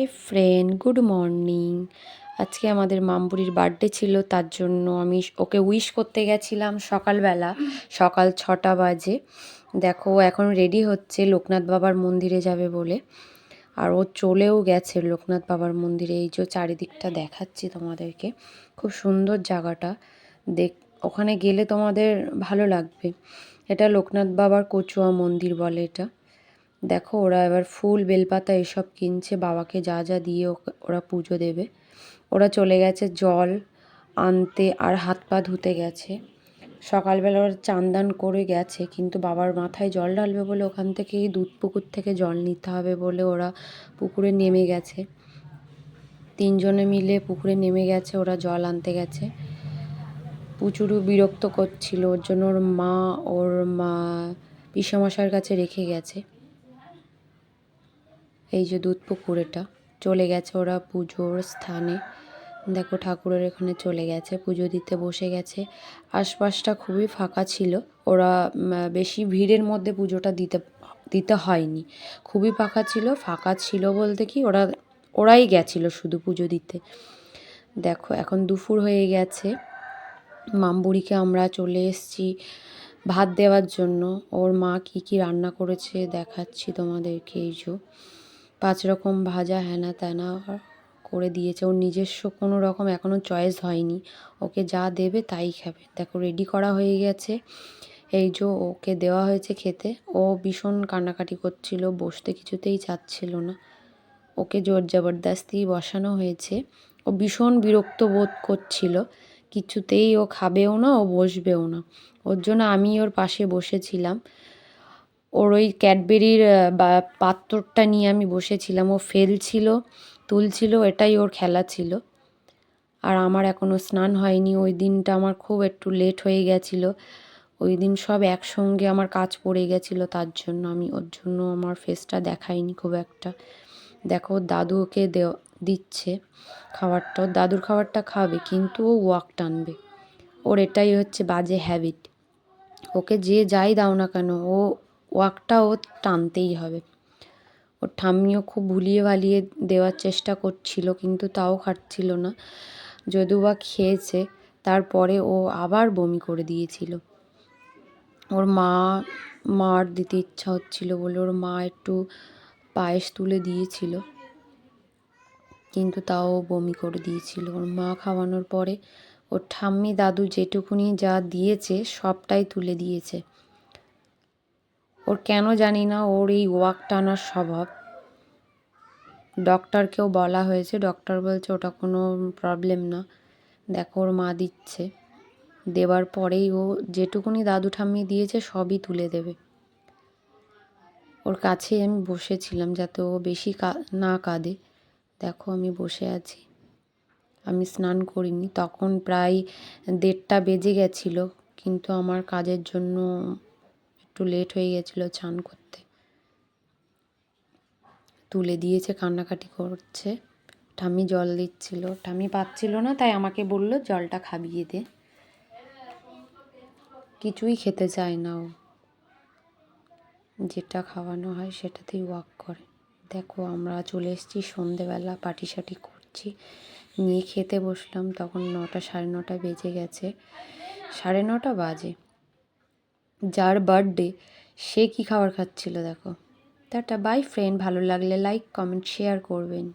Hi friend good morning আজকে আমাদের মামবুড়ির birthday ছিল, তার জন্য আমি ওকে উইশ করতে গেছিলাম সকালবেলা, সকাল ছটা বাজে। দেখো এখন রেডি হচ্ছে, লোকনাথ বাবার মন্দিরে যাবে বলে। আর ও চলেও গেছে লোকনাথ বাবার মন্দিরে, এই যে চারিদিকটা দেখাচ্ছি তোমাদেরকে। খুব সুন্দর জায়গাটা। দেখ, ওখানে গেলে তোমাদের ভালো লাগবে। এটা লোকনাথ বাবার কচুয়া মন্দির বলে এটা। দেখো, ওরা এবার ফুল বেলপাতা এসব কিনছে, বাবাকে যা যা দিয়ে ওরা পুজো দেবে। ওরা চলে গেছে জল আনতে আর হাত পা ধুতে গেছে। সকালবেলা ওরা চান্দান করে গেছে, কিন্তু বাবার মাথায় জল ঢালবে বলে ওখান থেকেই দুধ পুকুর থেকে জল নিতে হবে বলে ওরা পুকুরে নেমে গেছে। তিনজনে মিলে পুকুরে নেমে গেছে, ওরা জল আনতে গেছে। প্রচুরও বিরক্ত করছিল, ওর জন্য ওর মা ওর মা পিসামশার কাছে রেখে গেছে। এই যে দুধ পুকুর এটা চলে গেছে ওরা পুজোর স্থানে। দেখো ঠাকুরের এখানে চলে গেছে, পুজো দিতে বসে গেছে। আশপাশটা খুবই ফাঁকা ছিল, ওরা বেশি ভিড়ের মধ্যে পুজোটা দিতে দিতে হয়নি। খুবই ফাঁকা ছিল ফাঁকা ছিল বলতে কি ওরা, ওরাই গেছিল শুধু পুজো দিতে। দেখো এখন দুপুর হয়ে গেছে, মামবুড়িকে আমরা চলে এসেছি ভাত দেওয়ার জন্য। ওর মা কি কি রান্না করেছে দেখাচ্ছি তোমাদেরকে এই যে। পাঁচ রকম ভাজা হ্যানা ত্যানা করে দিয়েছে। ওর নিজস্ব কোনো রকম এখনও চয়েস হয়নি। ওকে যা দেবে তাই খাবে। দেখো রেডি করা হয়ে গেছে। এই যে ওকে দেওয়া হয়েছে খেতে। ও ভীষণ কান্নাকাটি করছিল, বসতে কিছুতেই চাচ্ছিল না। ওকে জোর জবরদস্তি বসানো হয়েছে। ও ভীষণ বিরক্ত বোধ করছিল। কিছুতেই ও খাবেও না, ও বসবেও না। ওর জন্য আমি ওর পাশে বসেছিলাম। ওর ওই ক্যাডবেরির বা পাত্রটা নিয়ে আমি বসেছিলাম। ও ফেলছিল, তুলছিল, এটাই ওর খেলা ছিল। আর আমার এখনও স্নান হয়নি। ওই দিনটা আমার খুব একটু লেট হয়ে গেছিল। ওই দিন সব একসঙ্গে আমার কাজ পড়ে গেছিল, তার জন্য আমি ওর জন্য আমার ফেসটা দেখাইনি খুব একটা। দেখো, দাদু ওকে দিচ্ছে খাবারটা। দাদুর খাবারটা খাবে, কিন্তু ও ওয়াক টানবে। ওর এটাই হচ্ছে বাজে হ্যাবিট ওকে যে যাই দাও না কেন, ও ওয়াকটা ও টানতেই হবে। ওর ঠাম্মিও খুব ভুলিয়ে ভালিয়ে দেওয়ার চেষ্টা করছিল, কিন্তু তাও খাটছিল না। যদিও বা খেয়েছে, তারপরে ও আবার বমি করে দিয়েছিল। ওর মা, মার দিতে ইচ্ছা হচ্ছিল বলে ওর মা একটু পায়েস তুলে দিয়েছিল, কিন্তু তাও বমি করে দিয়েছিল। ওর মা খাওয়ানোর পরে ওর ঠাম্মি দাদু যেটুকুনি যা দিয়েছে সবটাই তুলে দিয়েছে। ওর কেন জানি না ওর এই ওয়াক টানার স্বভাব। ডক্টরকেও বলা হয়েছে, ডক্টর বলছে ওটা কোনো প্রবলেম না। দেখো ওর মা দিচ্ছে। দেওয়ার পরেই ও যেটুকুনি দাদু ঠাম্মি দিয়েছে সবই তুলে দেবে। ওর কাছেই আমি বসেছিলাম যাতে ও বেশি না কাঁদে। দেখো আমি বসে আছি। আমি স্নান করিনি। তখন প্রায় দেড়টা বেজে গেছিল, কিন্তু আমার কাজের জন্য একটু লেট হয়ে গেছিল চান করতে। তুলে দিয়েছে, কান্নাকাটি করছে। ঠামি জল দিচ্ছিল। ঠামি পাচ্ছিল না, তাই আমাকে বলল, জলটা খাবিয়ে দে। কিছুই খেতে চায় না ও। যেটা খাওয়ানো হয় সেটাতেই ওয়াক করে। দেখো, আমরা চলে এসেছি, সন্ধেবেলা পাটি সাটি করছি। নিয়ে খেতে বসলাম, তখন নটা, সাড়ে নটা বেজে গেছে। সাড়ে নটা বাজে। যার বার্থডে সে কি খাবার খাচ্ছিল দেখো। টাটা বাই ফ্রেন্ড ভালো লাগলে লাইক কমেন্ট শেয়ার করবেন।